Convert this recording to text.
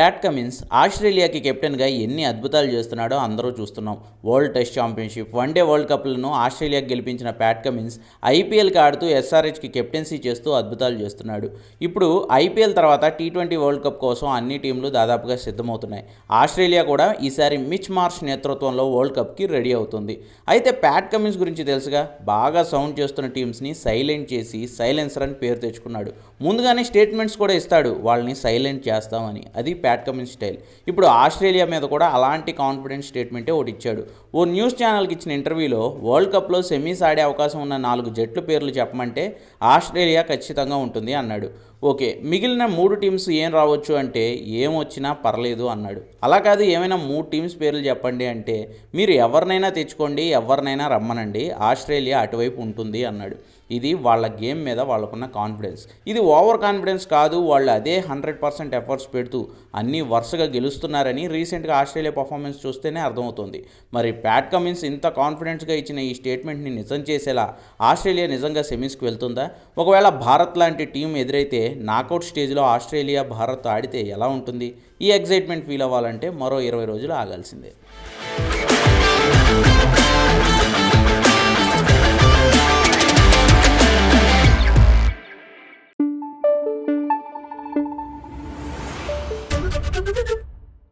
Pat Cummins ఆస్ట్రేలియాకి కెప్టెన్గా ఎన్ని అద్భుతాలు చేస్తున్నాడో అందరూ చూస్తున్నాం. World test championship one day world కప్లను ఆస్ట్రేలియాకి గెలిపించిన ప్యాట్ కమిన్స్ ఐపీఎల్కి ఆడుతూ ఎస్ఆర్హెచ్కి కెప్టెన్సీ చేస్తూ అద్భుతాలు చేస్తున్నాడు. ఇప్పుడు ఐపీఎల్ తర్వాత టీ ట్వంటీ వరల్డ్ కప్ కోసం అన్ని టీంలు దాదాపుగా సిద్ధమవుతున్నాయి. ఆస్ట్రేలియా కూడా ఈసారి మిచ్ మార్ష్ నేతృత్వంలో వరల్డ్ కప్కి రెడీ అవుతుంది. అయితే ప్యాట్ కమిన్స్ గురించి తెలుసుగా? బాగా సౌండ్ చేస్తున్న టీమ్స్ని సైలెంట్ చేసి సైలెన్సర్ అని పేరు తెచ్చుకున్నాడు. ముందుగానే స్టేట్మెంట్స్ కూడా ఇస్తాడు. వాళ్ళని సైలెంట్ చేస్తామని. అది ప్యాట్ కమిన్స్ స్టైల్ ఇప్పుడు ఆస్ట్రేలియా మీద కూడా అలాంటి కాన్ఫిడెన్స్ స్టేట్మెంటే ఒకటి ఇచ్చాడు. ఓ న్యూస్ ఛానల్కి ఇచ్చిన ఇంటర్వ్యూలో వరల్డ్ కప్లో సెమీస్ ఆడే అవకాశం ఉన్న నాలుగు జట్లు పేర్లు చెప్పమంటే ఆస్ట్రేలియా ఖచ్చితంగా ఉంటుంది అన్నాడు. ఓకే మిగిలిన మూడు టీమ్స్ ఏం రావచ్చు అంటే ఏం వచ్చినా పర్లేదు అన్నాడు. అలా కాదు ఏమైనా మూడు టీమ్స్ పేర్లు చెప్పండి అంటే మీరు ఎవరినైనా తెచ్చుకోండి ఎవరినైనా రమ్మనండి ఆస్ట్రేలియా అటువైపు ఉంటుంది అన్నాడు. ఇది వాళ్ళ గేమ్ మీద వాళ్ళకున్న కాన్ఫిడెన్స్. ఇది ఓవర్ కాన్ఫిడెన్స్ కాదు వాళ్ళు అదే హండ్రెడ్ పర్సెంట్ ఎఫర్ట్స్ పెడుతూ అన్నీ వరుసగా గెలుస్తున్నారని రీసెంట్గా ఆస్ట్రేలియా పర్ఫార్మెన్స్ చూస్తేనే అర్థమవుతుంది. మరి ప్యాట్ కమిన్స్ ఇంత కాన్ఫిడెన్స్గా ఇచ్చిన ఈ స్టేట్మెంట్ని నిజం చేసేలా ఆస్ట్రేలియా నిజంగా సెమీస్కి వెళ్తుందా? ఒకవేళ భారత్ లాంటి టీం ఎదురైతే నాకౌట్ స్టేజ్లో ఆస్ట్రేలియా భారత్ ఆడితే ఎలా ఉంటుంది ఈ ఎగ్జైట్మెంట్ ఫీల్ అవ్వాలంటే మరో ఇరవై రోజులు ఆగాల్సిందే